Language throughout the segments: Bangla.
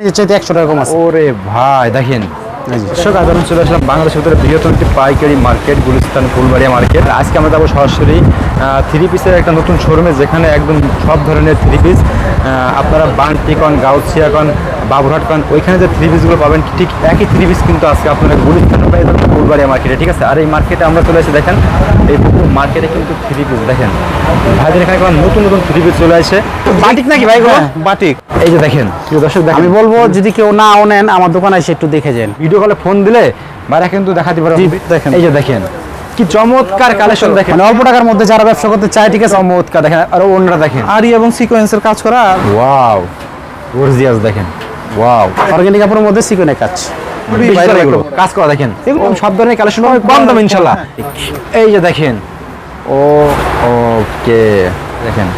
চাইতে একশো টাকা কম আছে। ওরে ভাই দেখেন। দর্শক আজ আমি চলে আসলাম বাংলাদেশের ভিতরে বৃহত্তম একটি পাইকারি মার্কেট গুলিস্তান ফুলবাড়িয়া মার্কেট। আজকে আমরা যাব সরাসরি থ্রি পিসের একটা নতুন শোরুমে যেখানে একদম সব ধরনের থ্রি পিস আপনারা বান্টি কন গাউছিয়া কন বাবুরহাট কন ওইখানে যে থ্রি পিসগুলো পাবেন ঠিক একই থ্রি পিস কিন্তু আজকে আপনারা গুলিস্তান যাবেন ফুলবাড়িয়া মার্কেটে ঠিক আছে? আর এই মার্কেটে আমরা চলে এসে দেখেন এই মার্কেটে কিন্তু থ্রি পিস দেখেন। ভাইদের এখানে নতুন নতুন থ্রি পিস চলে আসে। বাটিক নাকি ভাই হ্যাঁ, বাটিক। এই যে দেখেন দর্শক দেখেন। আমি বলব যদি কেউ না নেন আমার দোকানে এসে একটু দেখে যান। ভিডিও কলে ফোন দিলে বাইরে কিন্তু দেখাতে পারো দেখেন। এই যে দেখেন কি চমৎকার কালেকশন দেখেন। মানে অল্প টাকার মধ্যে যারা ব্যবসা করতে চায় ঠিক আছে? চমৎকার দেখেন আর অন্যরা দেখেন। আরি এবং সিকোয়েন্সের কাজ করা ওয়াও গর্জিয়াস দেখেন। ওয়াও। অর্গানিক কাপড়ের মধ্যে সিকোয়েন্সের কাজ। কাজ করা দেখেন। এগুলো সব ধরনের কালেকশন হবে কম দাম ইনশাল্লাহ। এই যে দেখেন। ও ওকে দেখেন।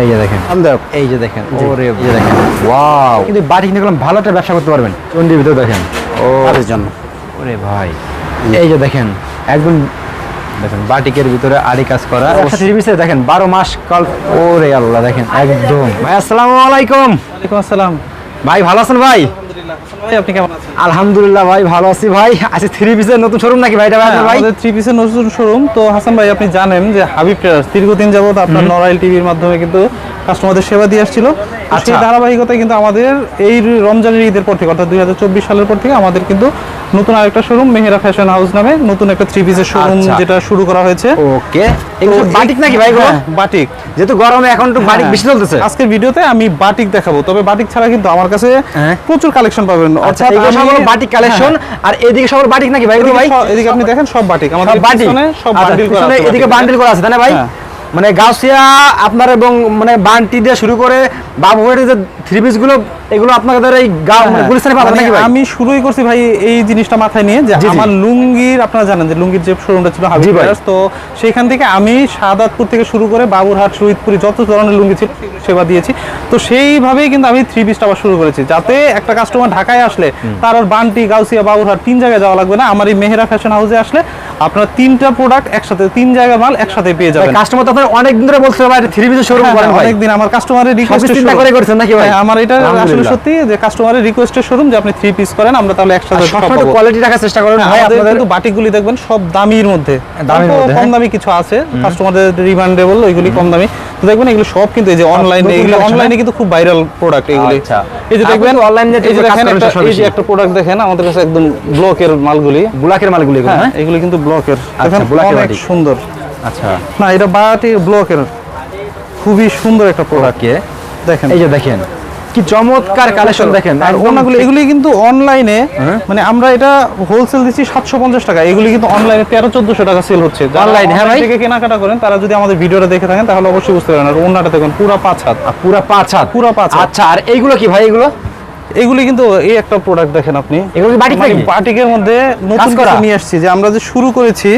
এই যে দেখেন। আমদায়ক। এই যে দেখেন। ওরে এই যে দেখেন। ওয়াও। কিন্তু কিনে গেলাম ভালো একটা ব্যবসা করতে পারবেন। চন্ডির ভিতরে দেখেন। ও। জন্য ওরে ভাই। এই যে দেখেন একদম দেখেন বাটিকের ভিতরে আড়ি কাজ করা। দেখেন বারো মাস কাল ওরে আল্লাহ দেখেন একদম। ভাই আসসালামু আলাইকুম। ওয়ালাইকুম আসসালাম। ভাই ভালো আছেন ভাই? ভাই আপনি কেমন আছেন? আলহামদুলিল্লাহ ভাই ভালো আছি ভাই। আচ্ছা থ্রি পিসের নতুন শোরুম নাকি ভাইটা ভাই হ্যাঁ, ভাই? থ্রি পিসের নতুন শোরুম তো হাসান ভাই আপনি জানেন যে হাবিব ট্রেডার্স দীর্ঘদিন যাবত আপনার নরাইল টিভির মাধ্যমে কিন্তু কাস্টমারদের সেবা দিয়ে আসছিল। সেই ধারাবাহিকতায় কিন্তু আমাদের এই রমজানের ঈদের পর থেকে অর্থাৎ দুই সালের পর থেকে আমাদের কিন্তু নতুন আরেকটা শোরুম মেহেরা ফ্যাশন হাউস নামে নতুন একটা থ্রি পিসের শোরুম আচ্ছা। যেটা শুরু করা হয়েছে। ওকে। বাটিক নাকি ভাই হ্যাঁ, বাটিক যেহেতু গরমে এখন তো বাটিক হ্যাঁ। বেশি চলতেছে। আজকের ভিডিওতে আমি বাটিক দেখাবো তবে বাটিক ছাড়া কিন্তু আমার কাছে হ্যাঁ। প্রচুর কালেকশন পাবেন। আচ্ছা অর্থাৎ এগুলো সব বাটিক কালেকশন আর এদিকে সব বাটিক নাকি ভাই এদিকে ভাই? এদিকে আপনি দেখেন সব বাটিক আমাদের বাটিক সব আচ্ছা, বান্ডিল করা আছে এদিকে। বান্ডিল করা আছে তাই না ভাই? হ্যাঁ। মানে গাউসিয়া আপনার এবং মানে বান্টি দিয়ে শুরু করে বাবুয়ের যে থ্রি পিসগুলো এগুলো আপনাদের এই মানে হ্যাঁ, গুলিস্তানে পাবেন মানে নাকি ভাই? আমি শুরুই করছি ভাই এই জিনিসটা মাথায় নিয়ে যে। আমার লুঙ্গির আপনারা জানেন যে লুঙ্গির যে শোরুমটা ছিল হাবিব তো সেখান থেকে আমি শাহাদাতপুর থেকে শুরু করে বাবুরহাট শহীদপুরি যত ধরনের লুঙ্গি ছিল সেবা দিয়েছি। তো সেইভাবেই কিন্তু আমি থ্রি পিসটা আবার শুরু করেছি যাতে একটা কাস্টমার ঢাকায় আসলে তার আর বান্টি গাউসিয়া বাবুরহাট তিন জায়গায় যাওয়া লাগবে না। আমার এই মেহেরা ফ্যাশন হাউসে আসলে আপনার তিনটা প্রোডাক্ট একসাথে তিন জায়গা মাল একসাথে পেয়ে যাবেন। কাস্টমার তো অনেক দিন ধরে বলছিল ভাই থ্রি পিসের শোরুম হ্যাঁ, করেন হ্যাঁ, ভাই। অনেকদিন আমার কাস্টমারের রিকোয়েস্ট চিন্তা করে করছেন নাকি ভাই? আমার এটা আলহামদুলিল্লাহ। সত্যি যে কাস্টমারের রিকোয়েস্টের শোরুম যে আপনি থ্রি পিস করেন আমরা তাহলে একসাথে সব সবসময় কোয়ালিটি রাখার চেষ্টা করেন হ্যাঁ, ভাই আপনাদের কিন্তু বাটিকগুলি দেখবেন সব দামির মধ্যে। দামির মধ্যে, কম হ্যাঁ। দামি কিছু আছে কাস্টমারদের রিমান্ডেবল এগুলি কম দামি। তো দেখবেন এগুলো সব কিন্তু এই যে অনলাইনে এগুলো অনলাইনে কিন্তু খুব ভাইরাল প্রোডাক্ট এগুলি। আচ্ছা। এই যে দেখবেন যে এই যে দেখেন এই যে একটা প্রোডাক্ট দেখেন আমাদের কাছে একদম ব্লকের মালগুলি। ব্ল্যাকের মালগুলো হ্যাঁ হ্যাঁ? এগুলি কিন্তু ব্লকের দেখেন ব্লকের অনেক সুন্দর। আচ্ছা। না এটা বাটি ব্লকের খুবই সুন্দর একটা প্রোডাক্ট দেখেন। এই যে দেখেন কি চমৎকার কালেকশন দেখেন। আর ওনাগুলো এগুলি কিন্তু অনলাইনে হ্যাঁ। মানে আমরা এটা হোলসেল দিচ্ছি সাতশো পঞ্চাশ টাকা। এগুলি কিন্তু অনলাইনে তেরো চোদ্দশো টাকা সেল হচ্ছে। অনলাইনে হ্যাঁ ভাই? থেকে কেনাকাটা করেন তারা যদি আমাদের ভিডিওটা দেখে থাকেন তাহলে অবশ্যই বুঝতে পারেন আর ওনাটা দেখুন পুরো পাঁচ হাত। পুরা পাঁচ হাত। পুরা পাঁচ আচ্ছা আর এইগুলো কি ভাই এগুলো? এগুলি কিন্তু এই একটা প্রোডাক্ট দেখেন আপনি। এগুলো বাটিক মানে নাকি? বাটিকের মধ্যে নতুন করা? কিছু নিয়ে আসছি যে আমরা যে শুরু করেছি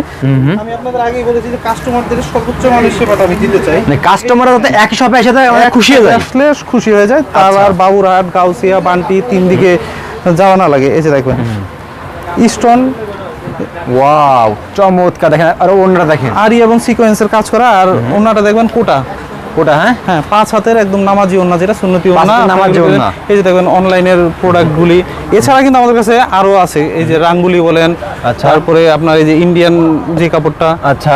আমি আপনাদের আগেই বলেছি যে কাস্টমারদের সর্বোচ্চ মানের সেবাটা আমি দিতে চাই। মানে কাস্টমাররা যাতে একই শপে এসে যায় অনেক খুশি হয়ে যায়। আসলে খুশি হয়ে যায় তার আচ্ছা। আর বাবুরহাট গাউসিয়া বান্টি তিন দিকে যাওয়া না লাগে এই যে দেখবেন। স্টোন ওয়াও চমৎকার। দেখেন আর অন্যরা দেখেন। আরি এবং সিকোয়েন্সের কাজ করা আর ওনাটা দেখবেন কোটা। ওটা হ্যাঁ? হ্যাঁ পাঁচ হাতের একদম নামাজি ওনা যেটা সুন্নতি ওনা নামাজি ওনা এই যে দেখবেন অনলাইনের প্রোডাক্টগুলি। এছাড়া কিন্তু আমাদের কাছে আরও আছে এই যে রাঙ্গুলি বলেন আচ্ছা। তারপরে আপনার এই যে ইন্ডিয়ান যে কাপড়টা আচ্ছা।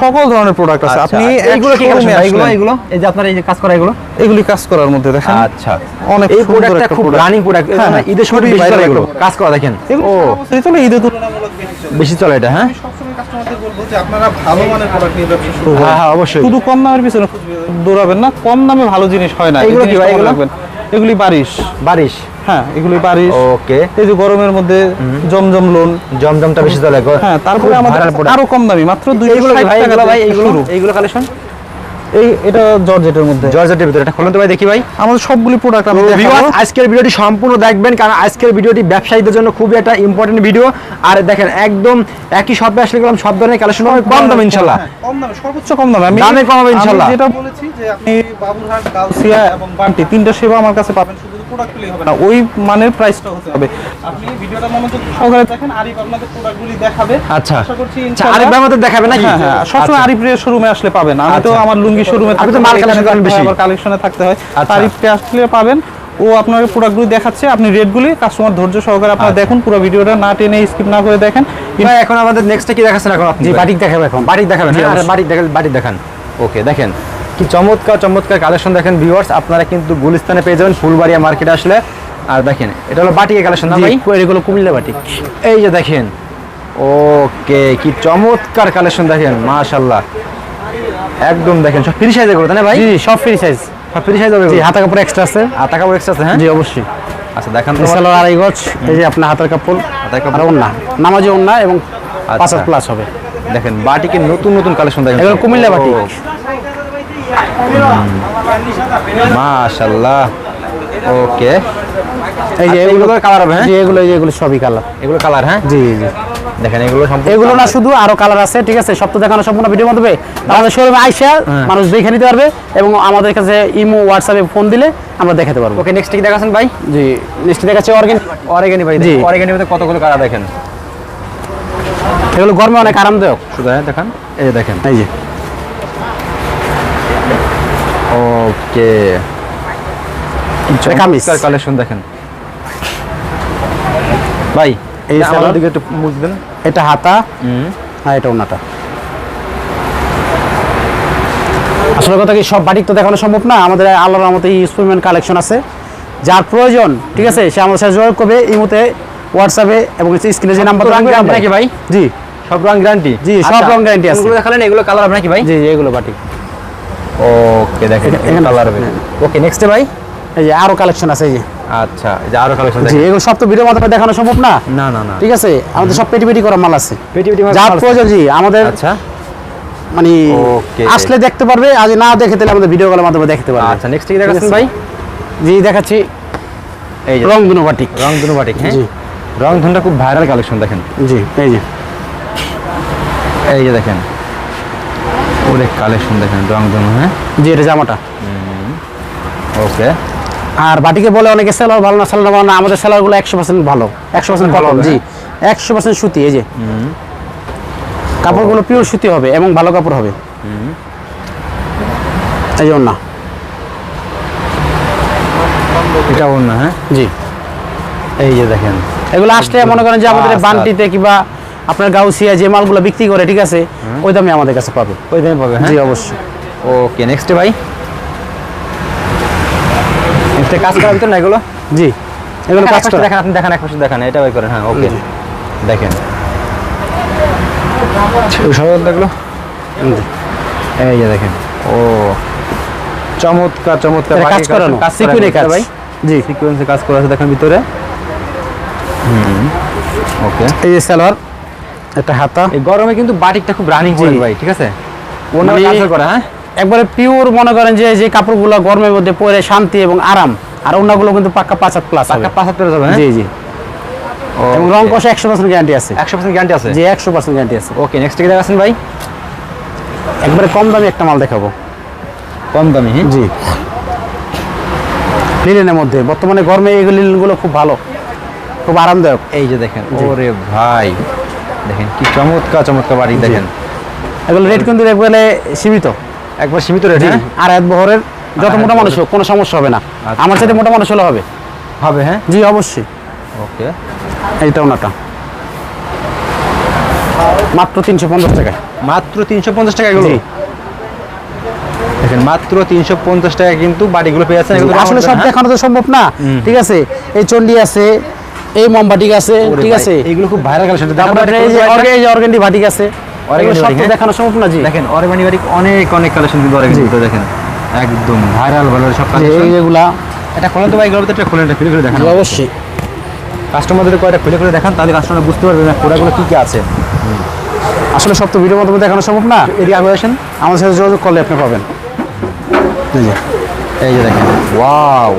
সকল ধরনের প্রোডাক্ট আছে। আপনি এইগুলো কি showroom এ কালেকশন এগুলো এগুলো? এই যে আপনার এই যে কাজ করা এগুলো? এগুলি কাজ করার মধ্যে দেখেন। আচ্ছা। অনেক এই প্রোডাক্টটা খুব রানিং প্রোডাক্ট হ্যাঁ, হ্যাঁ, ঈদের সময় বেশি চলে এগুলো কাজ করা দেখেন। ও। এই চলে ঈদে তুলনামূলক বেশি চলে। এটা হ্যাঁ? আমি সবসময় কাস্টমারদের বলব যে আপনারা ভালো মানের প্রোডাক্ট নিয়ে ব্যবসা শুরু করুন। হ্যাঁ হ্যাঁ অবশ্যই। শুধু কম দামের পিছনে দৌড়াবেন না কম দামে ভালো জিনিস হয় না। এগুলো কি মনে এগুলো? রাখবেন। এগুলি বারিশ। বারিশ। হ্যাঁ এগুলি বারিশ ওকে। এই যে গরমের মধ্যে জমজম লোন। জমজমটা বেশি চলে হ্যাঁ তারপরে আমাদের আরও কম দামি মাত্র এইগুলো কি 260 টাকা ভাই এইগুলো কালেকশন এই এটা জর্জেটের মধ্যে। জর্জেটের ভিতরে এটা খুলুন তো ভাই দেখি ভাই। আমাদের সবগুলি প্রোডাক্ট আমি তো দেখাবো। আজকের ভিডিওটি সম্পূর্ণ দেখবেন কারণ আজকের ভিডিওটি ব্যবসায়ীদের জন্য খুবই একটা ইম্পর্টেন্ট ভিডিও আর দেখেন একদম একই শপে আসলে গেলাম সব ধরনের কালেকশন হবে কম দাম ইনশাল্লাহ। হ্যাঁ, কম দামে সর্বোচ্চ কম দামে। আমি দামে কম হবে আমি যেটা বলেছি যে আপনি বাবুরহাট গাউসিয়া এবং বান্টি তিনটা সেবা আমার কাছে পাবেন শুধু প্রোডাক্ট পেলেই হবে না। ওই মানের প্রাইসটা হতে হবে। আপনি ভিডিওটা মনোযোগ সহকারে দেখেন আরিফ আপনাদের প্রোডাক্টগুলি দেখাবে। আচ্ছা। আশা করছি আচ্ছা ইনশাআল্লাহ- ভাই আমাদের দেখাবে নাকি? হ্যাঁ হ্যাঁ সবসময় আচ্ছা। আরিফের শোরুমে আসলে পাবেন আমি তো আচ্ছা। আমার লুঙ্গি শোরুমে আপনি তো মাল collection করেন বেশি। আবার কালেকশনে থাকতে হয় আচ্ছা। আরিফকে আসলে পাবেন ও আপনার প্রোডাক্টগুলি দেখাচ্ছে আপনি রেটগুলি কাস্টমার ধৈর্য সহকারে আপনারা আচ্ছা। দেখুন পুরো ভিডিওটা না টেনে স্কিপ না করে দেখেন এখন আমাদের নেক্সটে কি দেখাচ্ছেন এখন আপনি জি ভাই? বাটিক দেখাবো এখন বাটিক দেখাবেন জি, হ্যাঁ? অবশ্যই। বাটিক দেখান বাটিক দেখান ওকে দেখেন কি চমৎকার চমৎকার কালেকশন দেখেন ভিউয়ার্স আপনারা কিন্তু গুলিস্তানে পেয়ে যাবেন ফুলবাড়িয়া মার্কেটে আসলে আর দেখেন এটা হলো বাটিকের কালেকশন না ভাই এগুলো কুমিল্লা বাটিক এই যে দেখেন ওকে কি চমৎকার কালেকশন দেখেন মাশাল্লাহ একদম দেখেন সব ফ্রি সাইজে করতে না ভাই? জি সব ফ্রি সাইজ সব ফ্রি সাইজ হবে জি হাতা কাপড় এক্সট্রা আছে। আর কাপড় এক্সট্রা আছে হ্যাঁ? জি অবশ্যই। আচ্ছা দেখান তো সালোয়ার আড়াই গজ এই যে আপনার হাতের কাপড় হাতের কাপড়। আর ওন্না নামাজি ওন্না এবং পাঁচ আচ্ছা। প্লাস হবে। দেখেন বাটিকের নতুন নতুন কালেকশন দেখেন। এগুলো কুমিল্লা বাটিক। মাশাল্লাহ ওকে। এই যে এগুলো কালার হবে হ্যাঁ? জি এগুলো এই যে এগুলো সবই কালার এগুলো কালার হ্যাঁ? জি জি। দেখেন এগুলো সম্পূর্ণ এগুলো না শুধু আরও কালার আছে ঠিক আছে? সব তো দেখানো সম্পূর্ণ ভিডিও মাধ্যমে আমাদের শোরুমে আইসা হ্যাঁ। মানুষ দেখে নিতে পারবে এবং আমাদের কাছে ইমো হোয়াটসঅ্যাপে ফোন দিলে আমরা দেখাতে পারব। ওকে নেক্সট কি দেখাচ্ছেন ভাই? জি নেক্সট দেখাচ্ছে অর্গেন অরেগানি ভাই জি। অরেগানি মধ্যে কতগুলো কালার দেখেন? এগুলো গরমে অনেক আরামদায়ক। শুধু হ্যাঁ দেখান। এই যে দেখেন। এই যে। ওকে কামিজ। কালেকশন দেখেন। ভাই এই আমাদের সালোয়ার। দিকে একটু এটা হাতা। আর এটা ওনাটা আসলে কথা কি সব বাটিক তো দেখানো সম্ভব না। আমাদের আল্লাহর ইনস্ট্রুমেন্ট কালেকশন আছে। যার প্রয়োজন ঠিক আছে সে আমাদের সাথে যোগাযোগ করবে এই মুহূর্তে হোয়াটসঅ্যাপে এবং স্ক্রিনে যে নাম্বার গ্যারান্টি নাকি ভাই? জি। সব রং গ্যারান্টি জি, সব রং guarantee আছে। এগুলো দেখালেন এগুলো কালার হবে নাকি ভাই? জি এগুলো বাটিক। ওকে দেখেন হ্যাঁ। কালার হবে। ওকে নেক্সট ভাই? এই যে আরও কালেকশন আছে এই যে। আচ্ছা যে আরও কালেকশন জি এগুলো সব তো ভিডিও মাধ্যমে দেখানো সম্ভব না? না না না। ঠিক আছে? আমাদের সব পেটি পেটি করা মাল আছে। পেটি পেটি মাল আছে। প্রয়োজন জি আমাদের আচ্ছা। মানে. আসলে দেখতে পারবে আজ না দেখে তাহলে আমাদের ভিডিও কলের মাধ্যমে দেখতে পারবে। আচ্ছা নেক্সট কি দেখাচ্ছেন ভাই? জি দেখাচ্ছি। এই যে রং দুনো বাটিক। রং ধনু বাটিক হ্যাঁ? জি। রং ধনুটা খুব ভাইরাল কালেকশন দেখেন। জি এই যে। এই যে দেখেন। ওরে কালেকশন দেখেন রং ধনু হ্যাঁ? জি এটা জামাটা। ওকে আর বাটিকে বলে অনেকে সেলার ভালো না সেলার ভালো না আমাদের সেলারগুলো একশো পার্সেন্ট ভালো। একশো পার্সেন্ট কটন জি একশো পার্সেন্ট সুতি এই যে। কাপড়গুলো পিওর সুতি হবে এবং ভালো কাপড় হবে। এই জন্য না এটা না হ্যাঁ? জি। এই যে দেখেন। এগুলো আসলে মনে করেন যে আমাদের। বান্টিতে কিংবা আপনার গাউসিয়া যে মালগুলো বিক্রি করে ঠিক আছে? ওই দামে আমাদের কাছে পাবে। ওই দামে পাবে হ্যাঁ? জি অবশ্যই। ওকে নেক্সট ভাই? নেক্সট কাজ করার ভিতর না এগুলো? জি। এগুলো কাজ করা দেখেন আপনি দেখেন এক পাশে দেখেন এটা বাই করেন হ্যাঁ ওকে। দেখেন। ওই দেখল? এই যে দেখেন। ও চমৎকার চমৎকার। কাজ করানো কাজ সিকুইনে কাজ। ভাই। জি। সিকোয়েন্সে কাজ করা আছে দেখেন ভিতরে। হুম ওকে। এই যে সালোয়ার এটা হাতা। এই গরমে কিন্তু বাটিকটা খুব রানিং। পড়ে ভাই ঠিক আছে? অন্য মানে- কাজ করা হ্যাঁ? একবারে পিওর মনে করেন যে যে কাপড়গুলো গরমের মধ্যে পরে শান্তি এবং আরাম। আর অন্যগুলো কিন্তু পাক্কা পাঁচ হাত প্লাস পাক্কা পাঁচ হাত যাবে জি জি। এবং রং কষা একশো পার্সেন্ট গ্যারান্টি আছে। একশো পার্সেন্ট গ্যারান্টি আছে? জি একশো পার্সেন্ট গ্যারান্টি আছে। ওকে নেক্সট কি দেখাচ্ছেন ভাই? একবারে কম দামে একটা মাল দেখাবো। কম দামি জি। লিলেনের মধ্যে। বর্তমানে গরমে এই লিলেনগুলো খুব ভালো। খুব আরামদায়ক। এই যে দেখেন ওরে ভাই। দেখেন কি চমৎকার চমৎকার বাড়ি দেখেন। এগুলো রেট কিন্তু একবারে সীমিত। একবার সীমিত রেট হ্যাঁ আর এক বহরের যত মোটা মানুষ হোক কোনো সমস্যা হবে না। আচ্ছা। আমার সাথে মোটা মানুষ হলে হবে। হবে হ্যাঁ? জি অবশ্যই। ওকে। এইটা ওনাটা। মাত্র তিনশো পঞ্চাশ টাকায়। মাত্র তিনশো পঞ্চাশ টাকা এগুলো? দেখেন মাত্র তিনশো পঞ্চাশ টাকা কিন্তু বাড়িগুলো পেয়ে যাচ্ছেন। আসলে সব হ্যাঁ? দেখানো তো সম্ভব না। ঠিক আছে? এই চন্ডি আছে এই মমবাটিক আছে ঠিক আছে? এগুলো খুব ভাইরাল কালেকশন। অর্গেন্ডি আছে। হ্যাঁ? দেখানো সম্ভব না জি। দেখেন বাড়ি অনেক অনেক কালেকশন কিন্তু ভিতরে দেখেন। একদম ভাইরাল ভাইরাল সব যে যেগুলা এটা খোলেন তো ভাই এগুলোর ভিতরে খুলে এটা খুলে খুলে দেখান অবশ্যই। কাস্টমারদের কয়টা খুলে খুলে দেখান তাহলে কাস্টমার বুঝতে পারবে না প্রোডাক্টগুলো কি কি আছে। আসলে সব তো ভিডিওর মাধ্যমে দেখানো সম্ভব না। এদিকে আগে আসেন আমাদের সাথে যোগাযোগ করলে আপনি পাবেন। এই যে এই যে দেখেন ওয়াও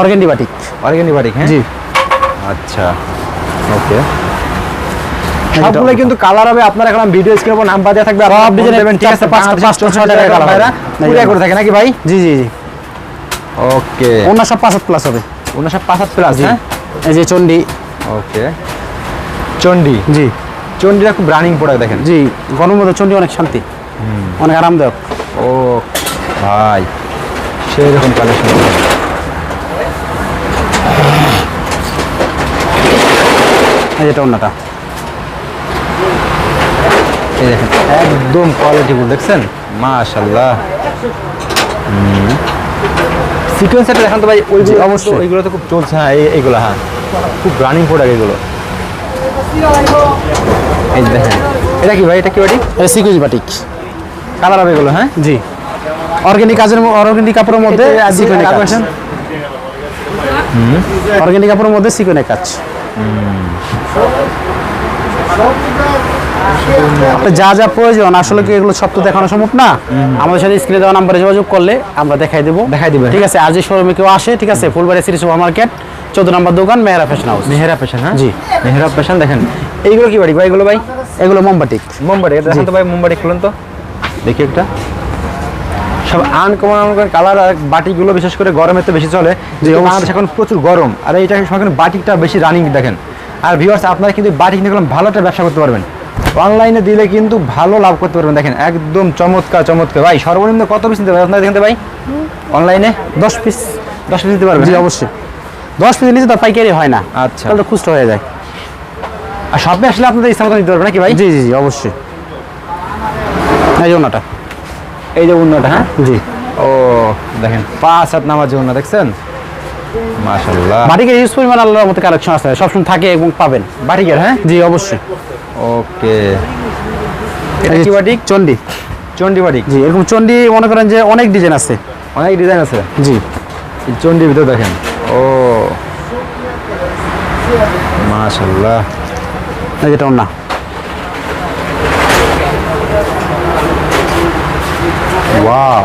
অর্গেন্ডি বাটিক। অর্গানিক বাড়ি হ্যাঁ? জি। আচ্ছা ওকে সবগুলো কিন্তু কালার হবে। আপনারা এখন ভিডিও স্ক্রিন পর নাম্বার দেওয়া থাকবে সব ডিজাইন দেবেন ঠিক আছে 5 5 6 টাকা কালার ভাইরা কুরিয়ার করে থাকে নাকি ভাই? জি জি জি। ওকে 59 প্লাস হবে। 59 প্লাস হ্যাঁ? এই যে চন্ডি ওকে চন্ডি জি। চন্ডিটা খুব রানিং প্রোডাক্ট দেখেন। জি গরম মধ্যে চন্ডি অনেক শান্তি। অনেক আরামদায়ক। ও ভাই সেই রকম কালেকশন এই যেটা অন্যটা এই দেখেন একদম কোয়ালিটিফুল দেখছেন? মাশাল্লাহ সিকোয়েন্সটা দেখান তো ভাই ওই জি, অবশ্যই। ওইগুলো তো খুব চলছে হ্যাঁ এই- এইগুলো হ্যাঁ। খুব রানিং প্রোডাক্ট এগুলো। এই দেখেন এটা কি ভাই এটা কি বাটি? এটা সিকুইজ বাটিক কালার হবে এগুলো হ্যাঁ? জি। অর্গানিক কাজের অর্গানিক কাপড়ের মধ্যে সিকোয়েন্স কাজ। অর্গানিক কাপড়ের মধ্যে সিকোয়েন্স কাজ। যা যা প্রয়োজন আসলে কি এগুলো সব তো দেখানো সম্ভব না? আমাদের সাথে স্ক্রিনে দেওয়া নাম্বারে যোগাযোগ করলে আমরা দেখাই দেবো। দেখাই দিবেন। ঠিক আছে আজ শোরুমে কেউ আসে ঠিক আছে ফুলবাড়ি সিটি সুপার মার্কেট চোদ্দ নম্বর দোকান Mehra fashion house Mehera fashion হ্যাঁ? জি। মেহেরা পেশান দেখেন এইগুলো কি বাড়ি? ভাই এগুলো ভাই? এগুলো মোমবাটিক মোমবাটি এটা দেখেন তো ভাই মোমবাটি খুলেন তো। দেখি একটা। সব আনকমন আনকমন কালার আর বাটিগুলো বিশেষ করে গরমে তো বেশি চলে। যে। বাংলাদেশ এখন প্রচুর গরম আর এইটা সময় কিন্তু বাটিকটা বেশি রানিং দেখেন। আর ভিউয়ার্স আপনারা কিন্তু বাটিক নিয়ে ভালো একটা ব্যবসা করতে পারবেন। অনলাইনে দিলে কিন্তু ভালো লাভ করতে পারবেন। দেখেন একদম চমৎকার চমৎকার। ভাই সর্বনিম্ন কত পিস নিতে পারবেন আপনারা দেখেন তো ভাই? অনলাইনে দশ পিস দশ পিস নিতে পারবেন জি অবশ্যই। দশ পিস নিচে তো পাইকারি হয় না। আচ্ছা। তাহলে খুচরো হয়ে যায়। আর শপে আসলে আপনাদের ইচ্ছা মতো দিতে পারবেন নাকি ভাই? জি জি জি অবশ্যই। এই যে ওনাটা এই যে উন্নটা হ্যাঁ? জি। ও দেখেন পাঁচ হাত নামার জন্য দেখছেন? মাশাল্লাহ বাটিকের ইউজ পরিমাণ আল্লাহর মতো কালেকশন আছে। সবসময় থাকে এবং পাবেন। বাটিকের হ্যাঁ? জি অবশ্যই। ওকে। এটা কি বাটিক? চন্ডি। চন্ডি বাটিক। জি এরকম চন্ডি মনে করেন যে অনেক ডিজাইন আছে। অনেক ডিজাইন আছে। জি। চন্ডির ভিতর দেখেন। ও। মাশাল্লাহ এই যেটা না। ওয়াও।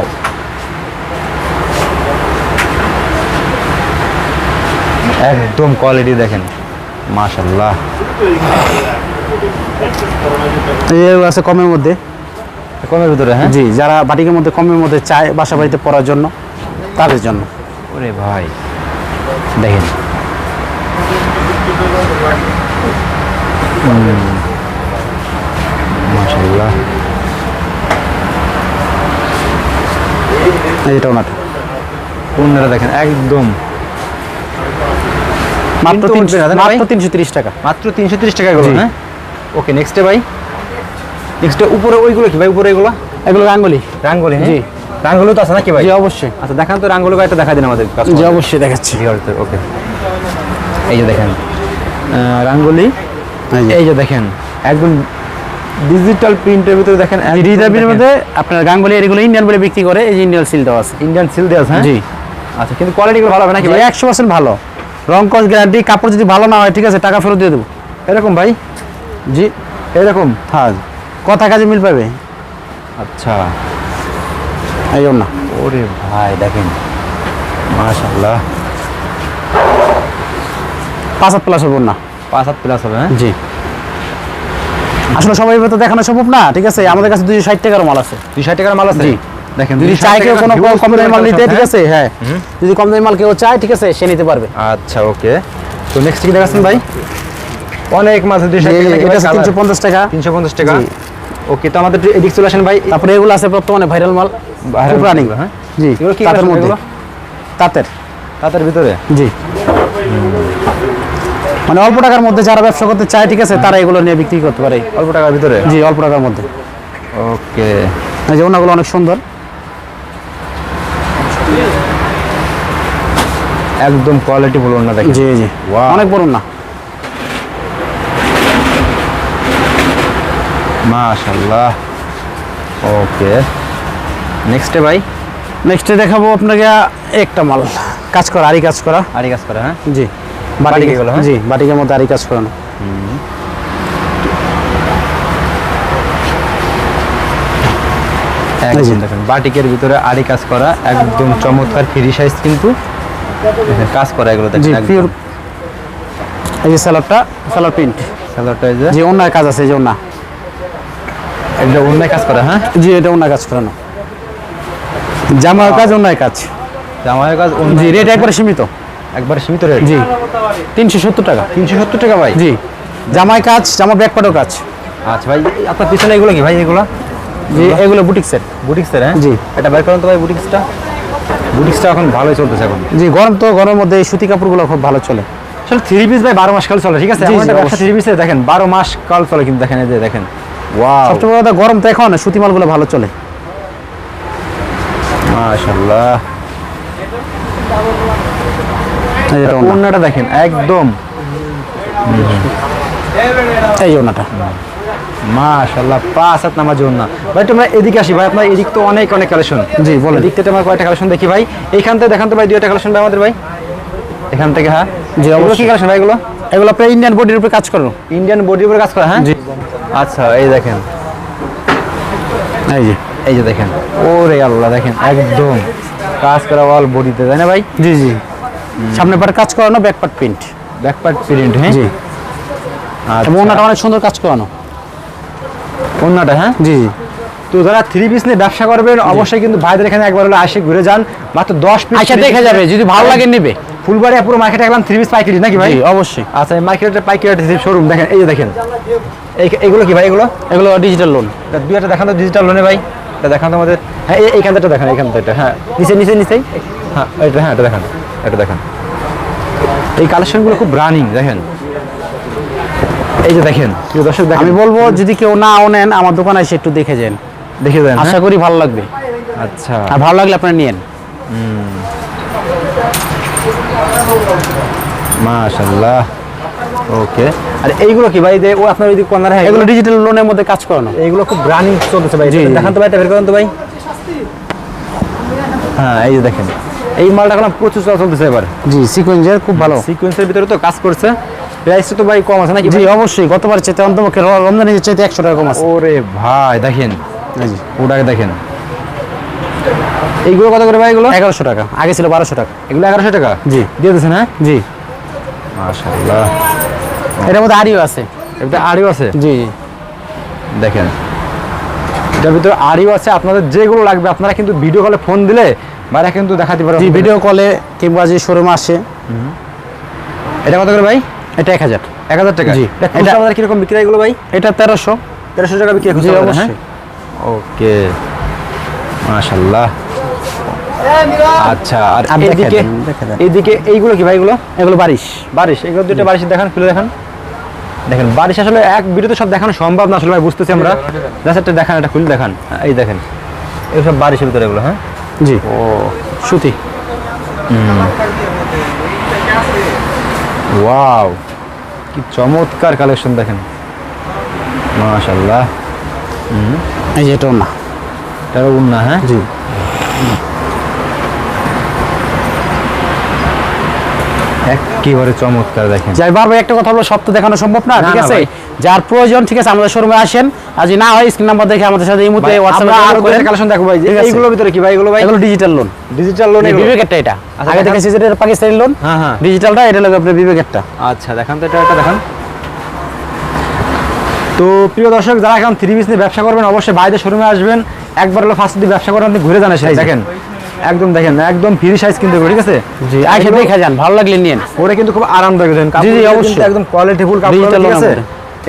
একদম কোয়ালিটি দেখেন। মাশাল্লাহ আছে কমের মধ্যে। কমের ভিতরে হ্যাঁ? জি যারা বাটিকের মধ্যে কমের মধ্যে চায় বাসা বাড়িতে পড়ার জন্য তাদের জন্য। ওরে ভাই দেখেন। মাশাল্লাহ এই যেটা ওনাটা পণ্যটা দেখেন একদম মাত্র? মাত্র টাকা। মাত্র তিনশো তিরিশ টাকা এগুলো হ্যাঁ? ওকে নেক্সটে ভাই? নেক্সটে উপরে ওইগুলো কি ভাই? উপরে এগুলো? এগুলো গাঙ্গুলি রাঙ্গলি হ্যাঁ? জি। রাঙ্গলি তো আছে নাকি ভাই? জি অবশ্যই। আচ্ছা দেখান তো রাঙ্গলি দেখা দিন আমাদের জি অবশ্যই দেখাচ্ছি। ওকে। এই যে দেখেন রাঙ্গলি। এই যে। দেখেন একদম ডিজিটাল প্রিন্টের ভিতরে দেখেন রিজার্ভের মধ্যে আপনার গাঙ্গুলি এগুলো ইন্ডিয়ান বলে বিক্রি করে এই যে ইন্ডিয়ান সিল দেওয়া আছে। ইন্ডিয়ান সিল দেওয়া আছে হ্যাঁ? জি। আচ্ছা কিন্তু কোয়ালিটিগুলো ভালো হবে নাকি ভাই? একশো পার্সেন্ট ভালো। রং কস গ্যারান্টি কাপড় যদি ভালো না হয় ঠিক আছে টাকা ফেরত দিয়ে দেবো। এরকম ভাই? জি এরকম? হ্যাঁ। কথা কাজে মিল পাবে? আচ্ছা। এই জন্য ওরে ভাই দেখেন। মাশাআল্লাহ। পাঁচ হাত প্লাস হব না। পাঁচ হাত প্লাস হবে হ্যাঁ? জি। আসলে সবাই তো দেখানো সম্ভব না ঠিক আছে? আমাদের কাছে দুইশো ষাট টাকার মাল আছে। দুই ষাট টাকার মাল আছে? জি। দেখেন যদি 260 চায় কেউ কোনো কম দামি মাল নিতে ঠিক আছে? হ্যাঁ। যদি কম দামি মাল কেউ চায় ঠিক আছে সে নিতে পারবে। হ্যাঁ? আচ্ছা ওকে। তো নেক্সট কি দেখাচ্ছেন ভাই? অনেক মাছ তিনশো পঞ্চাশ টাকা। তিনশো পঞ্চাশ টাকা? ওকে তো আমাদের এদিক চলে আসেন ভাই। তারপরে এগুলো আছে বর্তমানে ভাইরাল মাল। Viral রানিং হ্যাঁ? জি তাঁতের মধ্যে। এগুলো? তাঁতের ভিতরে? জি। মানে অল্প টাকার মধ্যে যারা ব্যবসা করতে চায় ঠিক আছে তারা এগুলো নিয়ে বিক্রি করতে পারে। অল্প টাকার ভিতরে? জি অল্প টাকার মধ্যে। ওকে। এই যে ওনাগুলো অনেক সুন্দর। একদম কোয়ালিটি বলুন না দেখেন। জি জি. অনেক বড় না। মাশাআল্লাহ। ওকে নেক্সটে ভাই? নেক্সটে দেখাবো আপনাকে একটা মাল। কাজ করা আরি কাজ করা। আরি কাজ করা হ্যাঁ? জি। বাটিক এগুলো, হ্যাঁ? জি বাটিকের মধ্যে আরি কাজ করানো। একদম জি। দেখেন বাটিকের ভিতরে আরি কাজ করা একদম চমৎকার ফ্রি সাইজ কিন্তু। কাজ করা এগুলো জি পিওর এই যে স্যালাডটা স্যালাড প্রিন্ট সালোয়ারটা এই যে। জি অন্য কাজ আছে এই যে অন্য একটা অন্যায় কাজ করা হ্যাঁ? জি এটা অন্য কাজ করানো। জামার কাজ অন্য কাজ। জামাইয়ের কাজ জি অন্যায় রেট একবারে সীমিত। হ্যাঁ? একবার সীমিত রেট জি। তিনশো সত্তর টাকা। তিনশো সত্তর টাকা ভাই? জি। জামাই কাজ জামা ব্যাক কাজ। আচ্ছা ভাই আপনার পিছনে এগুলো কি ভাই এগুলো? জি এগুলো বুটিক সেট বুটিক্সের হ্যাঁ? জি। এটা বের করেন তো ভাই বুটিক্সটা বুটিক্সটা এখন ভালোই চলতেছে এখন। জি গরম তো গরমের মধ্যে এই সুতি কাপড়গুলো খুব ভালো চলে। আসলে থ্রি পিস ভাই বারো মাস কাল চলে ঠিক আছে। থ্রি পিসে দেখেন বারো মাস কাল চলে কিন্তু দেখেন এই যে দেখেন। ওয়াও সবচেয়ে বড় কথা গরম তো এখন সুতি মালগুলো ভালো চলে। মাশাআল্লাহ। দেখেন একদম। এই যে ওড়নাটা। মাশাআল্লাহ পাঁচ হাত নামাজ ওড়না ভাই তোমরা এদিকে আসি। ভাই আপনার এদিক তো অনেক অনেক কালেকশন জি, বলেন। এদিক থেকে আমরা কয়টা কালেকশন দেখি ভাই। এইখান থেকে দেখান তো ভাই দুইটা কালেকশন ভাই আমাদের ভাই। এখান থেকে হ্যাঁ? জি, কি অবশ্যই। কালেকশন ভাই এগুলো? এগুলো আপনার ইন্ডিয়ান বডির উপরে কাজ করো। ইন্ডিয়ান বডির উপরে কাজ করা হ্যাঁ? জি। আচ্ছা এই দেখেন। এই যে। এই যে দেখেন। ওরে আল্লাহ দেখেন একদম কাজ করা অল বডিতে তাই না ভাই? জি জি। সামনে পাট কাজ করানো back part print back part print হ্যাঁ? জি। আচ্ছা। এবং ওড়নাটা অনেক সুন্দর কাজ করানো। ওড়নাটা হ্যাঁ? জি জি। তো যারা থ্রি পিস নিয়ে ব্যবসা করবেন অবশ্যই কিন্তু ভাইদের এখানে একবার হলে আসে ঘুরে যান। মাত্র দশ পিস আচ্ছা দেখে যাবে যদি ভালো লাগে নেবে। ফুলবাড়িয়া পুরো মার্কেটে গেলাম থ্রি পিস পাইকারি নাকি ভাই? অবশ্যই। আচ্ছা এই মার্কেটের পাইকারি শোরুম দেখেন এই যে দেখেন। এই- এগুলো কি ভাই এগুলো? এগুলো ডিজিটাল লোন দুই একটা দেখান তো ডিজিটাল লোনে ভাই। এটা দেখান তো আমাদের। হ্যাঁ এই- এইখানটা দেখান এইখানটা হ্যাঁ। নিচে নিচে নিচেই। হ্যাঁ এটা হ্যাঁ এটা দেখান এটা দেখান। এই কালেকশনগুলো খুব রানিং দেখেন। এই যে দেখেন প্রিয় দর্শক আমি বলব যদি কেউ না নেন আমার দোকানে এসে একটু দেখে যান। দেখে দেন আশা করি ভালো লাগবে। আচ্ছা। আর ভালো লাগলে আপনারা নিয়েন। মাশাআল্লাহ। ওকে। আর এইগুলো কি ভাই যে ও আপনার ওই কর্নার হ্যাঁ এগুলো এগুলো ডিজিটাল লোনের মধ্যে কাজ করানো। এইগুলো খুব রানিং চলতেছে ভাই। দেখান তো ভাই এটা বের করেন তো ভাই। হ্যাঁ এই যে দেখেন। এই মালটা এখন প্রচুর চলা চলতেছে এবার। জি সিকোয়েন্সের খুব ভালো। সিকোয়েন্সের ভিতরে তো কাজ করছে। প্রাইস তো ভাই কম আছে নাকি জি? অবশ্যই। গতবার চেতে অন্তপক্ষে রমজানের চাইতে একশো টাকা কম আছে। ওরে ভাই দেখেন। জি। ওটাকে দেখেন। এইগুলো কত করে ভাই এগুলো? এগারোশো টাকা। আগে ছিল বারোশো টাকা। এগুলো এগারোশো টাকা? জি। দিয়ে দিয়েছেন হ্যাঁ? জি। মাশাআল্লাহ। এটার মধ্যে আরিও আছে। এটা আরিও আছে? জি। দেখেন। এটার ভিতরে আরিও আছে। আপনাদের যেগুলো লাগবে আপনারা কিন্তু ভিডিও কলে ফোন দিলে বাইরে কিন্তু দেখাতে পারবেন। ভিডিও কলে কিংবা যে শোরুমে আসে। এটা কত করে ভাই? এটা এক হাজার। এক হাজার টাকা? জি। এটা এটা- কীরকম বিক্রি এগুলো ভাই? এটা তেরোশো। তেরোশো টাকা বিক্রি হয় জি হ্যাঁ অবশ্যই। ওকে। মাশাল্লাহ। আচ্ছা আর দেন। এইদিকে এইগুলো কি ভাই এগুলো? এগুলো বারিশ। বারিশ এগুলো দুটো বারিশ দেখান খুলে দেখান। দেখেন বারিশ আসলে এক ভিডিওতে সব দেখানো সম্ভব না আসলে ভাই বুঝতেছি আমরা। জাস্ট একটা দেখান এটা খুলে দেখান। হ্যাঁ, এই দেখেন। এগুলো সব বারিশের ভিতরে এগুলো হ্যাঁ? জি। ও সুতি। ওয়াও কি চমৎকার কালেকশন দেখেন। মাশাল্লাহ এই যে এটা না এটারও উন্না হ্যাঁ? জি। একেবারে চমৎকার দেখেন। যাই বারবার একটা কথা বলো সব তো দেখানো সম্ভব না না, ঠিক আছে? যার প্রয়োজন ঠিক আছে আমাদের শোরুমে আসেন। যদি না হয় স্ক্রিন নাম্বার দেখে আমাদের সাথে এই মুহূর্তে হোয়াটসঅ্যাপে আরও কালেকশন দেখো ভাই। এইগুলোর ভিতরে কি ভাই? এগুলো ভাই এগুলো ডিজিটাল লোন ডিজিটাল লোন এগুলো। বিবেকেরটা এটা। আচ্ছা, আগে। দেখেছি এটা পাকিস্তানি লোন হ্যাঁ, হ্যাঁ। ডিজিটালটা এটা লাগে আপনার বিবেকেরটা। আচ্ছা দেখান তো এটা দেখান। তো প্রিয় দর্শক যারা এখন থ্রি পিস নিয়ে ব্যবসা করবেন অবশ্যই বাইরে শোরুমে আসবেন। একবার হলো ফার্স্ট দিয়ে ব্যবসা করেন আপনি ঘুরে এসে। দেখেন। একদম দেখেন একদম ফ্রি সাইজ কিন্তু ঠিক আছে? জি আগে দেখে যান ভালো লাগলে নিন ওরা কিন্তু খুব আরামদায়ক দেখেন জি, জি, অবশ্যই। একদম কোয়ালিটিফুল কাপড় ঠিক আছে?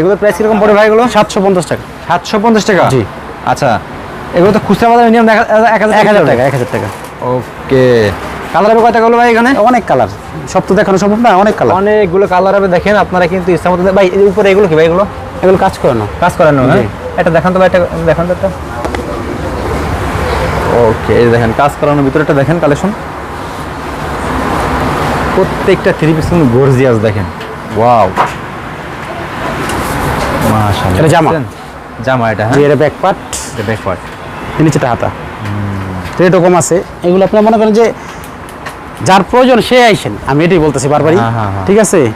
এগুলো প্রাইস কীরকম পড়ে ভাই এগুলো? সাতশো পঞ্চাশ টাকা। সাতশো পঞ্চাশ টাকা? জি। আচ্ছা এগুলো তো খুচরা বাজার মিনিমাম এক হাজার টাকা। এক হাজার টাকা ওকে। কালার হবে কয়টা গুলো ভাই এখানে? অনেক কালার। সব তো দেখানো সম্ভব না অনেক কালার। অনেকগুলো কালার হবে দেখেন আপনারা কিন্তু ইচ্ছা মতো ভাই উপরে এগুলো কি ভাই এগুলো? এগুলো কাজ করানো। কাজ করানো। হ্যাঁ? এটা দেখান তো ভাই এটা দেখান তো একটা। ওকে এই দেখেন কাজ করানোর ভিতরেটা দেখেন কালেকশন প্রত্যেকটা থ্রি পিস কিন্তু গর্জিয়াস দেখেন। ওয়াও মাশাআল্লাহ এটা জামা। জামা এটা হ্যাঁ? এটা ব্যাক পার্ট এটা ব্যাক পার্ট নিচেটা হাতা। তো এরকম আছে। এগুলো আপনার মনে করেন যে যার প্রয়োজন সে আইসেন। আমি এটাই বলতেছি বারবারই। হ্যাঁ, হ্যাঁ, হ্যাঁ। ঠিক আছে?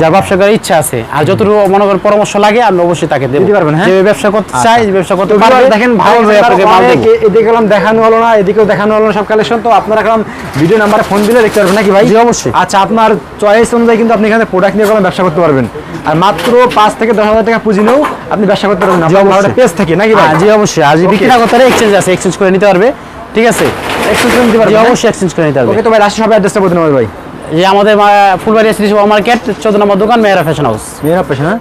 যার ব্যবসা করার ইচ্ছা আছে আর যতটুকু মনে করেন পরামর্শ লাগে আমি অবশ্যই তাকে দিতে পারবেন, হ্যাঁ? যে ব্যবসা করতে চাই যে ব্যবসা করতে পারবে দেখেন ভালো ভাবে আপনাকে মাল দেবো। এদিকে গেলাম দেখানো হলো না এদিকেও দেখানো হলো না সব কালেকশন তো আপনারা এখন ভিডিও নাম্বারে ফোন দিলে দেখতে পারবেন নাকি ভাই জি, অবশ্যই। আচ্ছা আপনার চয়েস অনুযায়ী কিন্তু আপনি এখানে প্রোডাক্ট নিয়ে কোনো ব্যবসা করতে পারবেন আর মাত্র পাঁচ থেকে দশ হাজার টাকা পুঁজি নিয়েও আপনি ব্যবসা করতে পারবেন আপনার। পেজ থেকে নাকি ভাই হ্যাঁ, জি অবশ্যই Okay. বিক্রি না করতে এক্সচেঞ্জ আছে এক্সচেঞ্জ করে নিতে পারবে ঠিক আছে এক্সচেঞ্জ করে নিতে জি পারবেন অবশ্যই এক্সচেঞ্জ করে নিতে পারবে ওকে তো ভাই রাশি সবাই অ্যাড্রেসটা বলতে হবে ভাই যে আমাদের ফুলবাড়ি সুপার মার্কেট চোদ্দ নম্বর দোকান মেয়েরা ফ্যাশন হাউস মেয়েরা ফ্যাশন হ্যাঁ?